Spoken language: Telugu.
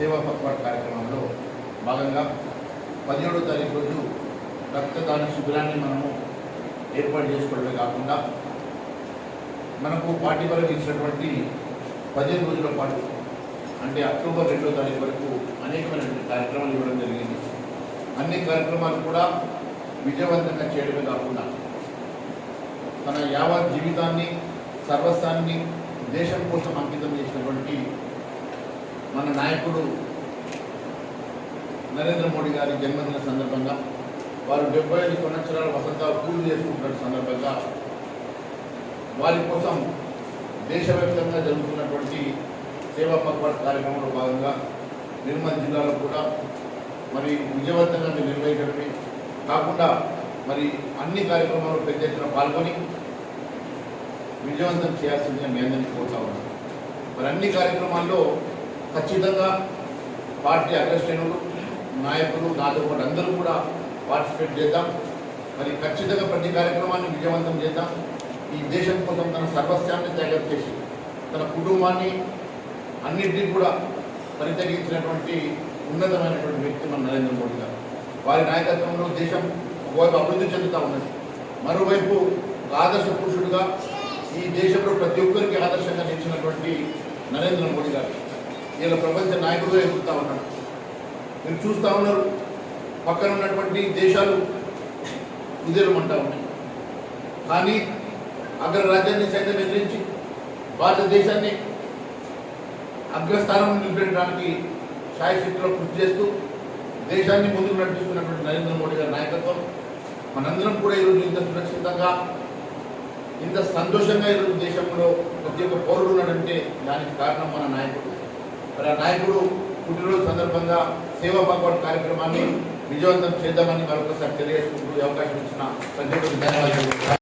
సేవా పక్వాడ్ కార్యక్రమంలో భాగంగా పదిహేడో తారీఖు రోజు రక్తదాన శిబిరాన్ని మనము ఏర్పాటు చేసుకోవడమే కాకుండా మనకు పార్టీ వరకు ఇచ్చినటువంటి పదిహేను రోజుల పాటు అంటే అక్టోబర్ రెండో తారీఖు వరకు అనేకమైనటువంటి కార్యక్రమాలు ఇవ్వడం జరిగింది. అన్ని కార్యక్రమాలు కూడా విజయవంతంగా చేయడమే కాకుండా తన యావత్ జీవితాన్ని సర్వస్వాన్ని దేశం కోసం అంకితం చేసినటువంటి మన నాయకుడు నరేంద్ర మోడీ గారి జన్మదిన సందర్భంగా వారు డెబ్బై ఐదు సంవత్సరాల వసంతాలు పూర్తి చేసుకుంటున్న సందర్భంగా వారి కోసం దేశవ్యాప్తంగా జరుగుతున్నటువంటి సేవా పక్వాడ కార్యక్రమంలో భాగంగా నిర్మల్ జిల్లాలో కూడా మరి విజయవంతంగా నిర్వహించడమే కాకుండా మరి అన్ని కార్యక్రమాలు పెద్ద ఎత్తున పాల్గొని విజయవంతం చేయాల్సిందిగా మీ అందరినీ కోరుతా ఉన్నాను. మరి అన్ని కార్యక్రమాల్లో ఖచ్చితంగా పార్టీ అగ్రశ్రేణులు నాయకులు నాతో పాటు అందరూ కూడా పార్టిసిపేట్ చేద్దాం. మరి ఖచ్చితంగా ప్రతి కార్యక్రమాన్ని విజయవంతం చేద్దాం. ఈ దేశం కోసం తన సర్వస్వాన్ని త్యాగం చేసి తన కుటుంబాన్ని అన్నింటినీ కూడా పరితగించినటువంటి ఉన్నతమైనటువంటి వ్యక్తి మన నరేంద్ర మోడీ గారు. వారి నాయకత్వంలో దేశం ఒకవైపు అభివృద్ధి చెందుతూ ఉన్నది. మరోవైపు ఆదర్శ పురుషుడుగా ఈ దేశంలో ప్రతి ఒక్కరికి ఆదర్శంగా నిలిచినటువంటి నరేంద్ర మోడీ గారు. ఇలా ప్రపంచ నాయకుడుగా ఎదుగుతూ ఉన్నాడు? మీరు చూస్తూ ఉన్నారు. పక్కన ఉన్నటువంటి దేశాలు కుదేలమంటా ఉన్నాయి. కానీ అగ్రరాజ్యాన్ని సైతం ఎదిరించి భారతదేశాన్ని అగ్రస్థానం నిలబెట్టడానికి శాయశక్తిలో కృషి చేస్తూ దేశాన్ని ముందుకు నడిపిస్తున్నటువంటి నరేంద్ర మోడీ గారి నాయకత్వం మనందరం కూడా ఈరోజు ఇంత సురక్షితంగా ఇంత సంతోషంగా ఈరోజు దేశంలో ప్రతి ఒక్క పౌరుడు ఉన్నాడంటే దానికి కారణం మన నాయకుడు. మరి ఆ నాయకుడు పుట్టినరోజు సందర్భంగా సేవా పక్వాడ్ కార్యక్రమాన్ని విజయవంతం చేద్దామని మరొకసారి తెలియజేసుకుంటూ అవకాశం ఇచ్చిన ప్రతి ఒక్కరికి ధన్యవాదాలు.